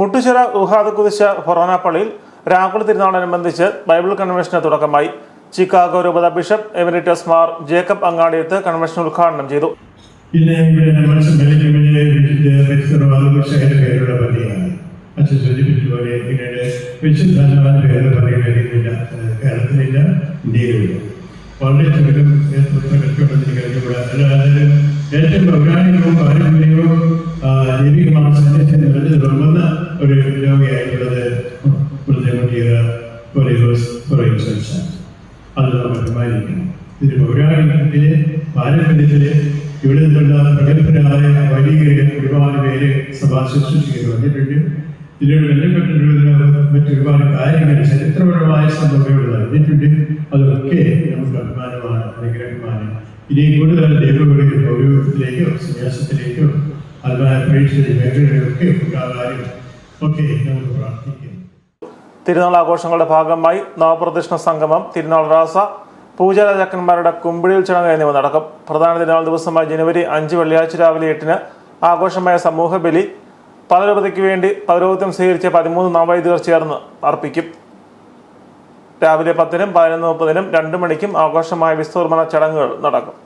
മുട്ടുചിറ ഉഹാദ് കുതിശ ഫൊറോന പള്ളിയിൽ രാഹുൽ തിരുനാളനുബന്ധിച്ച് ബൈബിൾ കൺവെൻഷന് തുടക്കമായി. ചിക്കാഗോ രൂപത bishop emeritus Mar Jacob Angadiath convention ഉദ്ഘാടനം ചെയ്തു. പിന്നെ ഏറ്റവും പൗരാണികവും പ്രത്യേക അത് നമ്മൾ അഭിമാനിക്കണം ഇതിന് പൗരാണികത്തിലെ പാരമ്പര്യത്തിലെ ഇവിടെ നിന്നുള്ള പ്രഗത്ഭരായ വലിയ ഒരുപാട് പേര് സഭാ ശുശ്രൂഷിക്കുന്നു വന്നിട്ടുണ്ട്. ഇതിനോട് ബന്ധപ്പെട്ടിട്ടുള്ള മറ്റൊരുപാട് കാര്യങ്ങൾ ചരിത്രപരമായ സംഭവങ്ങൾ അറിഞ്ഞിട്ടുണ്ട് അതൊക്കെ നമുക്ക് അഭിമാനമാണ് അനുഗ്രഹമാണ്. ഇനി കൂടുതൽ ദൈവങ്ങളുടെ ഗൗരവത്തിലേക്കോ സന്യാസത്തിലേക്കോ അതുപോലെ പ്രേക്ഷിത മേഖലകളിലൊക്കെ ഉണ്ടാകാനും ഒക്കെ നമുക്ക് പ്രാർത്ഥിക്കാം. തിരുനാൾ ആഘോഷങ്ങളുടെ ഭാഗമായി നവപ്രദക്ഷിണ സംഗമം തിരുനാൾ റാസ പൂജാരാജാക്കന്മാരുടെ കുമ്പിളിയിൽ ചടങ്ങ് എന്നിവ നടക്കും. പ്രധാന തിരുനാൾ ദിവസമായ ജനുവരി അഞ്ച് വെള്ളിയാഴ്ച രാവിലെ എട്ടിന് ആഘോഷമായ സമൂഹബലി പലരൂപതയ്ക്ക് വേണ്ടി പൗരോഹിത്യം സ്വീകരിച്ച പതിമൂന്ന് നവവൈദികർ ചേർന്ന് അർപ്പിക്കും. രാവിലെ പത്തിനും പതിനൊന്ന് മുപ്പതിനും രണ്ട് മണിക്കും ആഘോഷമായ വിസ്തൂർമണ ചടങ്ങുകൾ നടക്കും.